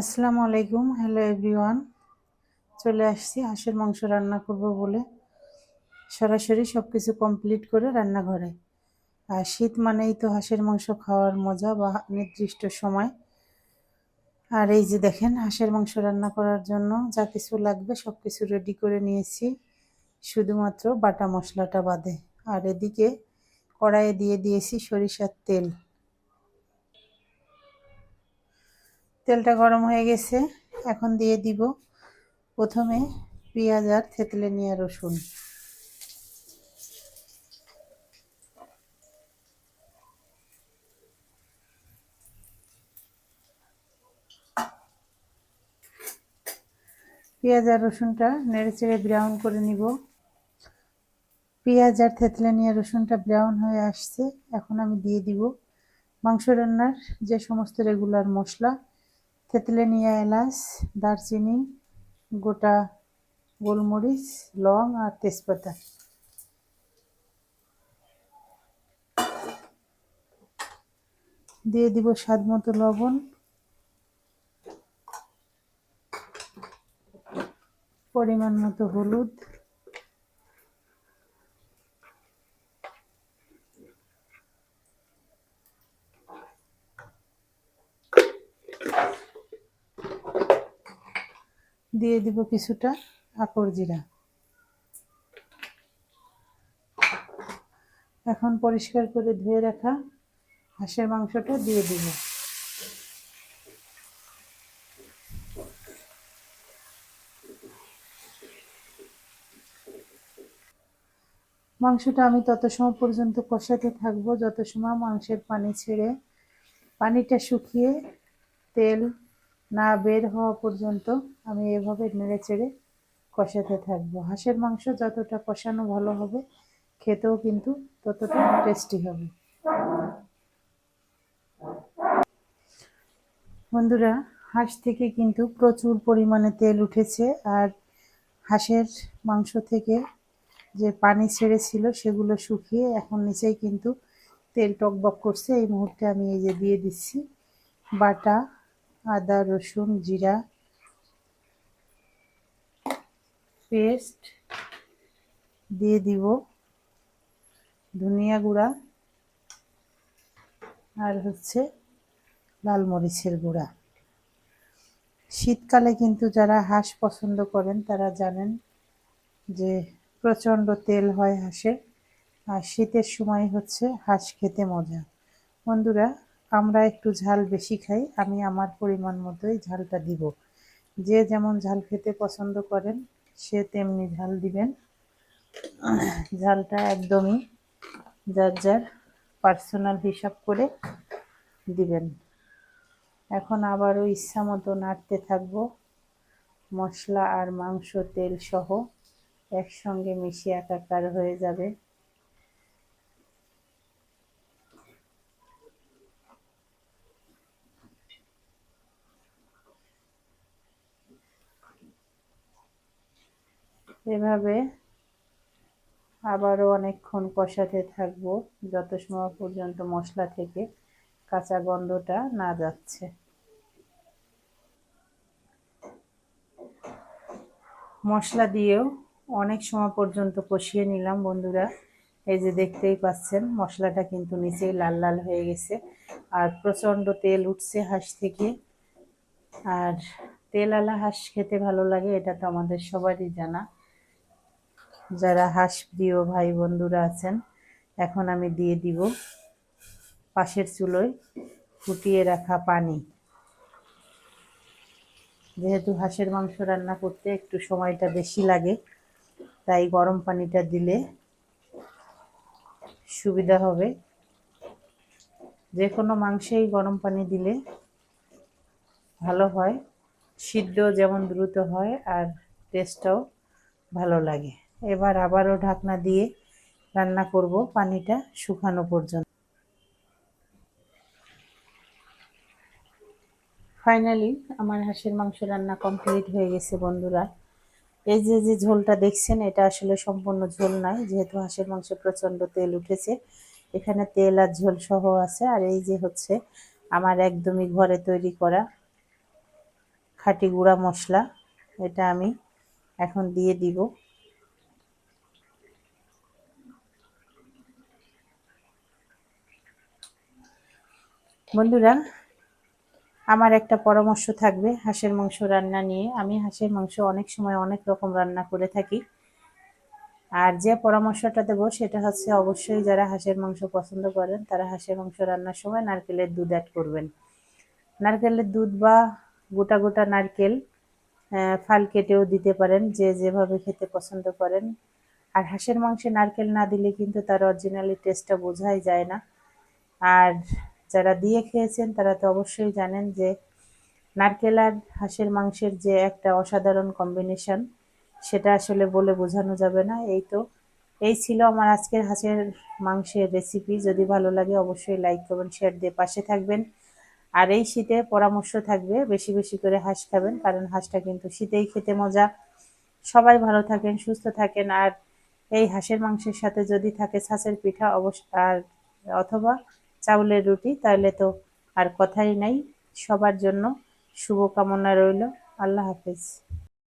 আসসালামু আলাইকুম। Hello everyone চলে আসছি, হাঁসের মাংস রান্না করব বলে। সরাসরি সব কিছু কমপ্লিট করে রান্নাঘরে। আর শীত মানেই তো হাঁসের মাংস খাওয়ার মজা বা নির্দিষ্ট সময়। আর এই যে দেখেন, হাঁসের মাংস রান্না করার জন্য যা কিছু লাগবে সব কিছু রেডি করে নিয়েছি। শুধুমাত্র বাটা মশলাটা বাদে। আর এদিকে কড়াইয়ে দিয়ে দিয়েছি সরিষার তেল। তেলটা গরম হয়ে গেছে, এখন দিয়ে দিব প্রথমে পেঁয়াজ আর থেতলে নিয়ে রসুন। পেঁয়াজ আর রসুনটা নেড়ে চেড়ে ব্রাউন করে নিব। পেঁয়াজ আর থেতলে নিয়ে রসুনটা ব্রাউন হয়ে আসছে, এখন আমি দিয়ে দিব মাংস রান্নার যে সমস্ত রেগুলার মশলা। তেঁতুলে নিয়ে এলাচ, দারচিনি, গোটা গোলমরিচ, লং আর তেজপাতা। দিয়ে দিব স্বাদ মতো লবণ। পরিমাণ মতো হলুদ। দিয়ে দিব কিছুটা আকর জিরা। এখন পরিষ্কার করে ধুয়ে রাখা হাঁসের মাংসটা দিয়ে দিব। মাংসটা আমি তত সময় পর্যন্ত কষাতে থাকব, যত সময় মাংসের পানি ছেড়ে পানিটা শুকিয়ে তেল না বের হওয়া পর্যন্ত আমি এভাবে নেড়ে চেড়ে কষাতে থাকব। হাঁসের মাংস যতটা কষানো ভালো হবে, খেতেও কিন্তু ততটা টেস্টি হবে। বন্ধুরা, হাঁস থেকে কিন্তু প্রচুর পরিমাণে তেল উঠেছে আর হাঁসের মাংস থেকে যে পানি ছেড়েছিল সেগুলো শুকিয়ে এখন নিচেই কিন্তু তেল টকবক করছে। এই মুহূর্তে আমি এই যে দিয়ে দিচ্ছি বাটা আদা, রসুন, জিরা, পেস্ট দিয়ে দিব, ধনিয়া গুঁড়া আর হচ্ছে লাল মরিচের গুঁড়া। শীতকালে কিন্তু যারা হাঁস পছন্দ করেন, তারা জানেন যে প্রচণ্ড তেল হয় হাঁসে আর শীতের সময় হচ্ছে হাঁস খেতে মজা। বন্ধুরা আমরা একটু ঝাল বেশি খাই, আমি আমার পরিমাণ মতোই ঝালটা দিব। যে যেমন ঝাল খেতে পছন্দ করেন, সে তেমনি ঝাল দিবেন। ঝালটা একদমই যার যার পার্সোনাল হিসাব করে দিবেন। এখন আবারও ইচ্ছা মতো নাড়তে থাকব। মশলা আর মাংস, তেল সহ একসঙ্গে মিশিয়ে একাকার হয়ে যাবে। এভাবে আবারও অনেকক্ষণ কষাতে থাকব, যত সময় পর্যন্ত মশলা থেকে কাঁচা গন্ধটা না যাচ্ছে। মশলা দিয়েও অনেক সময় পর্যন্ত কষিয়ে নিলাম বন্ধুরা। এই যে দেখতেই পাচ্ছেন, মশলাটা কিন্তু নিচেই লাল লাল হয়ে গেছে। আর প্রচণ্ড তেল উঠছে হাঁস থেকে। আর তেল আলা হাঁস খেতে ভালো লাগে, এটা তো আমাদের সবারই জানা। যারা হাঁস প্রিয় ভাই বন্ধুরা আছেন, এখন আমি দিয়ে দিব পাশের চুলোয় ফুটিয়ে রাখা পানি। যেহেতু হাঁসের মাংস রান্না করতে একটু সময়টা বেশি লাগে, তাই গরম পানিটা দিলে সুবিধা হবে। যে কোনো মাংসেই গরম পানি দিলে ভালো হয় সিদ্ধ যেমন দ্রুত হয় আর টেস্টটাও ভালো লাগে। এবার আবারও ঢাকনা দিয়ে রান্না করব পানিটা শুকানো পর্যন্ত। ফাইনালি আমার হাঁসের মাংস রান্না কমপ্লিট হয়ে গেছে বন্ধুরা। এই যে যে ঝোলটা দেখছেন, এটা আসলে সম্পূর্ণ ঝোল নয়, যেহেতু হাঁসের মাংসে প্রচণ্ড তেল উঠেছে। এখানে তেল আর ঝোল সহ আছে, আর এই যে হচ্ছে আমার একদমই ঘরে তৈরি করা খাঁটি গুঁড়া মশলা, এটা আমি এখন দিয়ে দিব। বন্ধুরা, আমার একটা পরামর্শ থাকবে হাঁসের মাংস রান্না নিয়ে। আমি হাঁসের মাংস অনেক সময় অনেক রকম রান্না করে থাকি। আর যে পরামর্শটা দেবো সেটা হচ্ছে অবশ্যই যারা হাঁসের মাংস পছন্দ করেন, তারা হাঁসের মাংস রান্নার সময় নারকেলের দুধ অ্যাড করবেন। নারকেলের দুধ বা গোটা গোটা নারকেল ফাল কেটেও দিতে পারেন যে যেভাবে খেতে পছন্দ করেন। আর হাঁসের মাংসে নারকেল না দিলে কিন্তু তার অরিজিনালি টেস্টটা বোঝাই যায় না। আর যারা দিয়ে খেয়েছেন, তারা তো অবশ্যই জানেন যে নারকেল আর হাঁসের মাংসের যে একটা অসাধারণ কম্বিনেশন সেটা আসলে বলে বোঝানো যাবে না। এই তো, এই ছিল আমার আজকের হাঁসের মাংসের রেসিপি যদি ভালো লাগে অবশ্যই লাইক করবেন শেয়ার দিয়ে পাশে থাকবেন। আর এই শীতে পরামর্শ থাকবে, বেশি বেশি করে হাঁস খাবেন, কারণ হাঁসটা কিন্তু শীতেই খেতে মজা। সবাই ভালো থাকেন, সুস্থ থাকেন, আর এই হাঁসের মাংসের সাথে যদি থাকে ছাঁচের পিঠা, অবশ্য আর অথবা চাউলের রুটি তাহলে তো আর কথাই নাই। সবার জন্য শুভকামনা রইল। আল্লাহ হাফেজ।